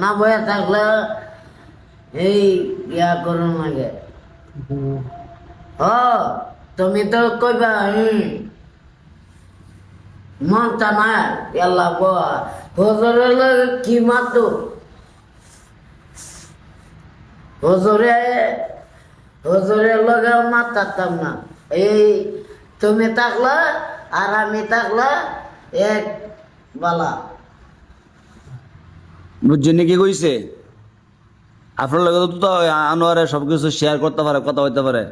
না বয়ে থাকলে এই ইয়া করুন লাগে তুমি তো কইবা হুম মনটা না হজরের লগে কি মাতো? হজরে, হজরের লগে মাতাতাম না। এই, তুমি থাকলে আর আমি থাকলে এক বালা। বুঝছেন কি কইছে? আপনার লগে তো তো আনোয়ারে সব কিছু শেয়ার করতে পারে কথা বলতে পারে।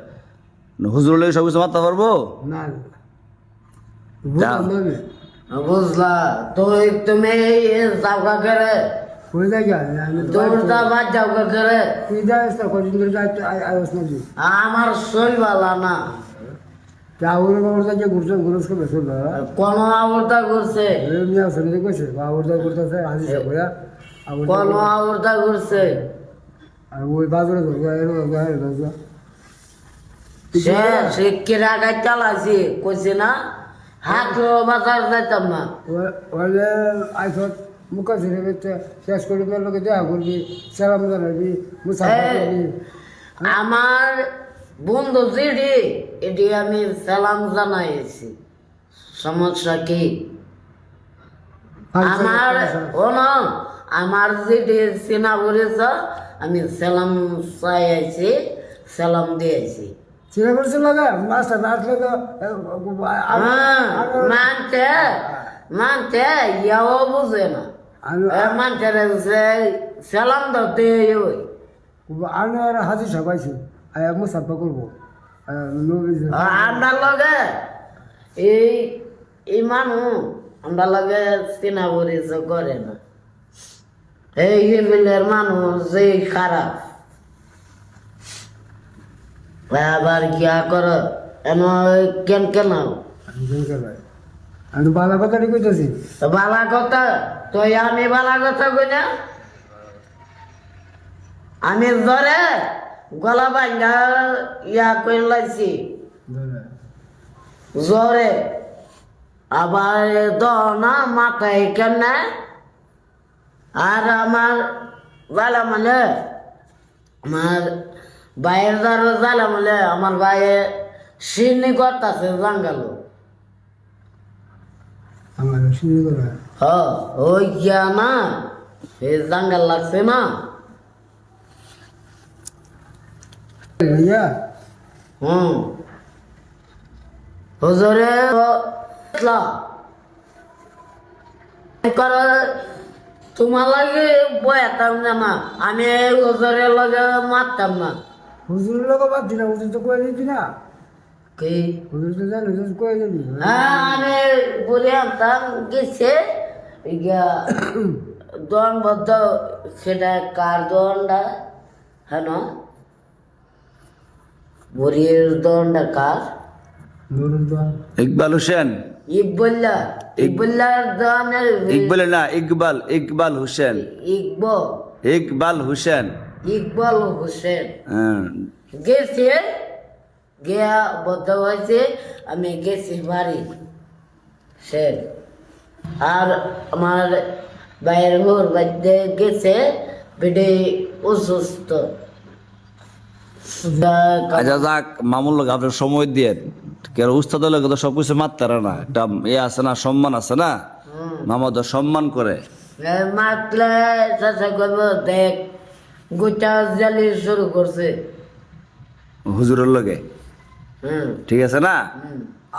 হুজুর লগে সব কিছু মারতে পারব? না বুঝলা তো তুমি যাওগা করে আমার শরীর ভালো না কোন আবর্তা করছে কইছে? করতেছে কোন আবর্তা করছে আর ওই বাজারে তো এর গায়ে দাও সে কইছে না? হাতও বাজার যাইতাম না। ওলে আইসত মুখ ছেড়ে বেতে শেষ করে লোকে করবি সালাম জানাবি আমার বন্ধু জিডি এটি আমি সালাম জানাইছি। সমস্যা কি? আমার ওন আমার যেটি চেনা পড়েছ আমি সালাম চাইছি সালাম দিয়েছি ছেড়ে পড়ছে লাগা মাছটা না আসলে তো হ্যাঁ, মানতে মানতে ইয়াও বুঝে না। আমি মানতে যে সালাম ধরতে ওই। আমি আর হাজি সবাইছি মুসাফা করব। আমরা লগে এই এই মানুষ আমরা লগে চিনা পরিচয় করে না। এই হিবিলের মানুষ যে খারাপ। আবার কিয়া কর? কেন কেন? আমি বালা কথাটি কইতেছি। বালা কথা? তো আমি বালা কথা কই না? আমি ধরে গলা ভাঙ্গা ইয়া করে লাইছি। জ্বরে। আবার দনা মাথায় কেমনে? আর আমার জ্বালা মানে আমার ভাইয়ের দ্বারা জ্বালা মানে আমার ভাইয়ে সিনি করতেছে জাঙ্গালো। হ ওই গিয়া না এই জাঙ্গাল লাগছে না। হুম। হুজুরে তোমার লাগে বয়াতাম না না আমি হুজুরের লগে মারতাম না। হুজুর লোক বাদ দিনা হুজুর তো কয়ে দিবি না। কি? হুজুর তো জানি হুজুর কয়ে দিবি। হ্যাঁ আমি বলে আনতাম গেছে ইয়া দন বদ্ধ সেটা কার দনটা হ্যাঁ না? বুড়ির দনটা কার? ইকবাল হোসেন। ইকবল্লা ইকবল্লার দনের ইকবাল না ইকবাল ইকবাল হোসেন। ইকবাল। হোসেন। ইকবাল হোসেন। হ্যাঁ। গেছে গিয়া বদ্ধ হয়েছে আমি গেছি বাড়ি। সে আর আমার বাইরের ঘর বাড়িতে গেছে বেডে অসুস্থ। আচ্ছা যাক মামুল আপনার সময় দিয়ে কেন উস্তাদ লোক তো সব কিছু মারতে না। একটা ইয়ে আছে না সম্মান আছে না? মামা তো সম্মান করে। মাতলে চাষা করব দেখ গোটা জালি শুরু করছে। হুজুরের লগে? হুম। ঠিক আছে না?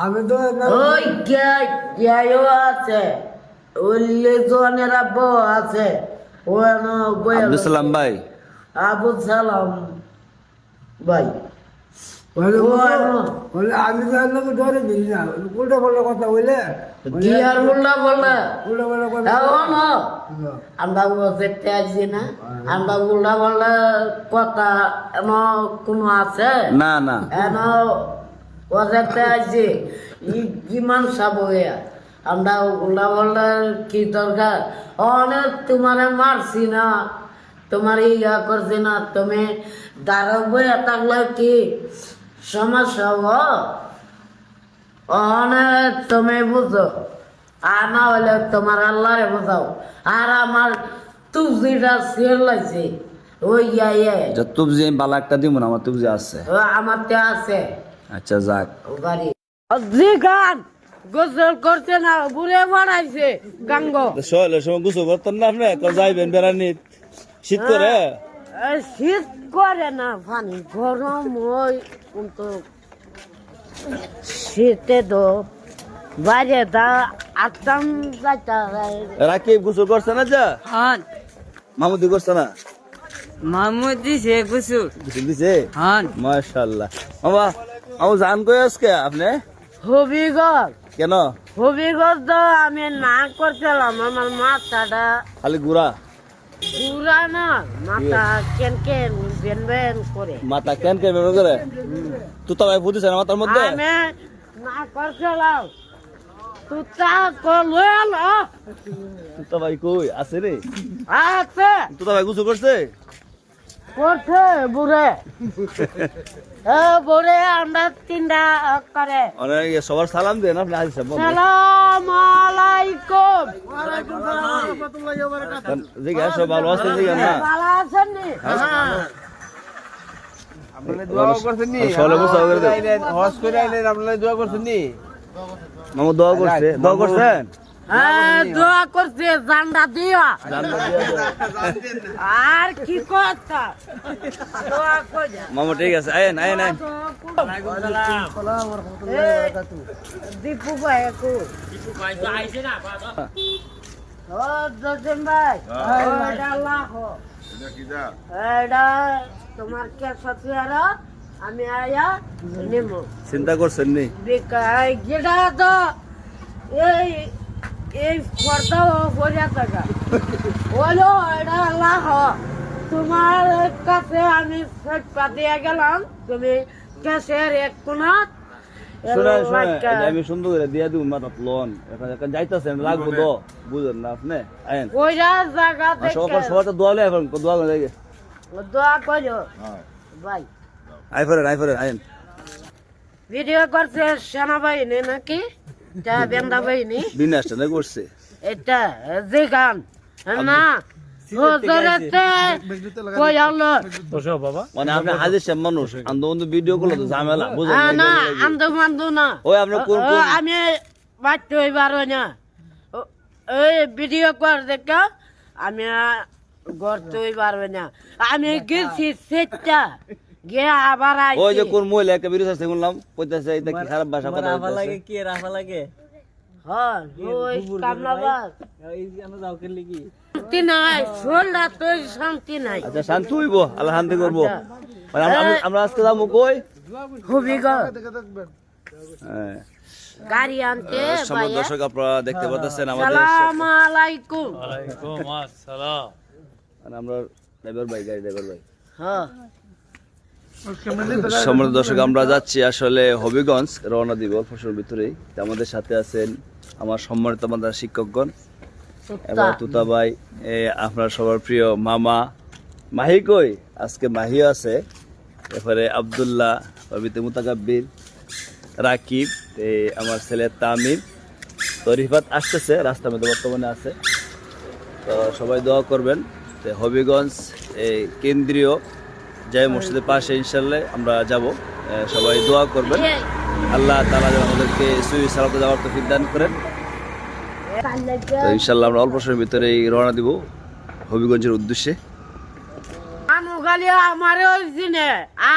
আমি তো ওই যাইও আছে। ওই জনের আব্বু আছে। ও আব্দুল সালাম ভাই। আবু সালাম ভাই। আমি তো আর লোক ধরে দিলি না। উল্টা পাল্টা কথা বলে। কি আর উল্টা বললে উল্টা পাল্টা কথা এখন আমরা দেখতে আসছি না। আমরা উল্টা বললে কথা এন কোনো আছে? না না। এন ও দেখতে আসছি। ই কিমান সাব হইয়া আমরা উল্টা কি দরকার? অনেক তোমারে মারছি না। তোমার ইয়া করছি না। তুমি দাঁড়াও বইয়া থাকলে কি? সমস্যা হব? অনেক তুমি বুঝো। আর না হলে তোমার আল্লাহরে বোঝাও। আর আমার সেল লাগছে। ওই ইয়া ইয়ে তুবজি বালা একটা দিব না আমার তুবজি আছে। ও আমার তে আছে। আচ্ছা যাক। গান। গোসল করতে না বুড়ে বানাইছে গাঙ্গ। সহলের সময় গুছো করতেন না আপনি? যাইবেন বেড়ানি শীত করে? শীত করে না পানি গরম ওই কিন্তু শীতে তো বাইরে দা আটটাম যাইতা রাকিব গুছো করছে না যা? হান। মামুদি করছে না? মাহমুদ দিছে গুসুর গুছো দিছে? হান। মাশাআল্লাহ। মামা আমু জান কই আজকে আপনি? হবিগঞ্জ। কেন? হবিগঞ্জ তো আমি না করছিলাম আমার মাথাটা খালি গুড়া পুরা না মাথা কেন কেন বেন বেন করে। মাথা কেন কেন বেন করে? তুই তো ভাই বুঝিস না মাথার মধ্যে। আমি না করছিলাম। তুই তা করলে তুই তো ভাই কই আছে রে? আছে। তুই তো ভাই গুছু করছে? করছে বুড়ে। বুড়ে আমরা তিনটা করে। সবার সালাম দেন আপনি আজ সব সালাম আলাইকুম। সব ভালো আছে জিজ্ঞাসা না? ভালো আছেন নি? সলে গুছো করে দে হজ করে আইলেন আপনারা দোয়া করছেন নি? মামু দোয়া করছে দোয়া করছেন? হ্যাঁ দোয়া করছে জান্ডা দিয়া আর কি কথা দোয়া মামু ঠিক আছে। আয়েন আয়েন আয়েন। দীপু ভাই একু ও দর্জন ভাই। এটা আল্লাহ এটা তোমার কে সাথে আর। আমি আয়া নেমো। চিন্তা করছেন নি? বিকাই গেটা তো। এই এই ফর্দা বলিয়া থাকা। বলো এটা আল্লাহ তোমার কাছে আমি দিয়ে গেলাম। তুমি ক্যাশের এক আমি সুন্দর করে দিয়া দিব মাথা লোন এখানে যাইতাছেন লাগবো তো বুঝেন না আপনি? আয়েন। ওইটা জায়গা সবার সবার তো দোয়া এখন দোয়া করে দোয়া করো ভাই আই ফেরেন আই ফেরেন আয়েন। ভিডিও করছে সেনাবাহিনী নাকি? এটা বেন্দা বাহিনী। বিনাশটা না করছে? এটা যে গান আমি হইবার না। ওই ভিডিও কর দেখা আমি হইবার না। আমি গেছি সেটা গিয়ে আবার ওই যে কোন মহিলা একটা বিরোধ আছে শুনলাম কইতাছে এটা কি খারাপ ভাষা কথা রাফা লাগে কি রাফা লাগে? হ্যাঁ ওই কামলাবাদ এই কেন যাও করলি কি শান্তি নাই শান্তি নাই। আচ্ছা শান্তি হইব আল্লাহ শান্তি করব। মানে আমরা- আজকে যাব কই? হবিগঞ্জ হ্যাঁ। গাড়ি আনতে সময় দর্শক আপনারা দেখতে পাচ্ছেন আমাদের সালাম আলাইকুম। মানে আমরা ড্রাইভার ভাই গাড়ি ড্রাইভার ভাই। হ্যাঁ। সম্মানিত দর্শক আমরা যাচ্ছি আসলে হবিগঞ্জ রওনা দিব অল্প সময়ের ভিতরেই আমাদের সাথে আছেন আমার সম্মানিত আমাদের শিক্ষকগণ এবং তুতা ভাই আপনার সবার প্রিয় মামা। মাহি কই? আজকে মাহিও আছে। এরপরে আবদুল্লাহ রবিতে মুতাকাব্বির রাকিব এ, আমার ছেলে তামিম। তো রিফাত আসতেছে রাস্তার মধ্যে বর্তমানে আছে। তো সবাই দোয়া করবেন হবিগঞ্জ এই কেন্দ্রীয় জয় মসজিদের পাশে ইনশাল্লাহ আমরা যাব। সবাই দোয়া করবেন। আল্লাহ তালা যেন আমাদেরকে সুই সালাতে যাওয়ার তো দান করেন। তো ইনশাল্লাহ আমরা অল্প সময়ের ভিতরেই রওনা দিব হবিগঞ্জের উদ্দেশ্যে। আনুগালি আমারে ওই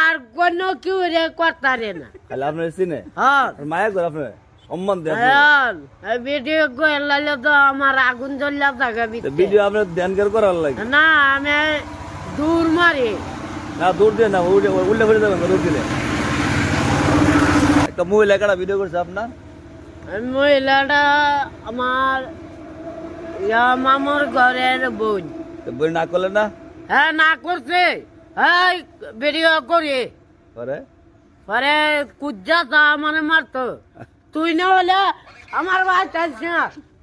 আর কোন কেউ রে করতারে না। তাহলে আপনার চিনে? হ্যাঁ। মায়া করে আপনার সম্মান দেন হ্যাঁ ভিডিও করলে তো আমার আগুন জ্বললা থাকা ভিডিও আপনার ধ্যান করার লাগে। না আমি দূর মারি। না দূর দিয়ে না উল্টে উল্টে ফেলে যাবেন দূর দিলে। একটা মহিলা কাটা ভিডিও করছে আপনার। মহিলাটা আমার মামুর ঘরের বোন। বই না করলে না? হ্যাঁ না করছে। হ্যাঁ ভিডিও করি। পরে? পরে কুজ্জা তা আমার মারতো। তুই না হলে আমার বাচ্চা না।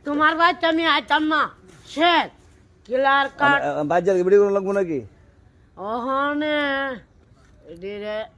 তোমার বাচ্চা আমি আইতাম না। শেষ। কিলার কাট বাজার ভিডিও করে লাগবো Aha ne? Dire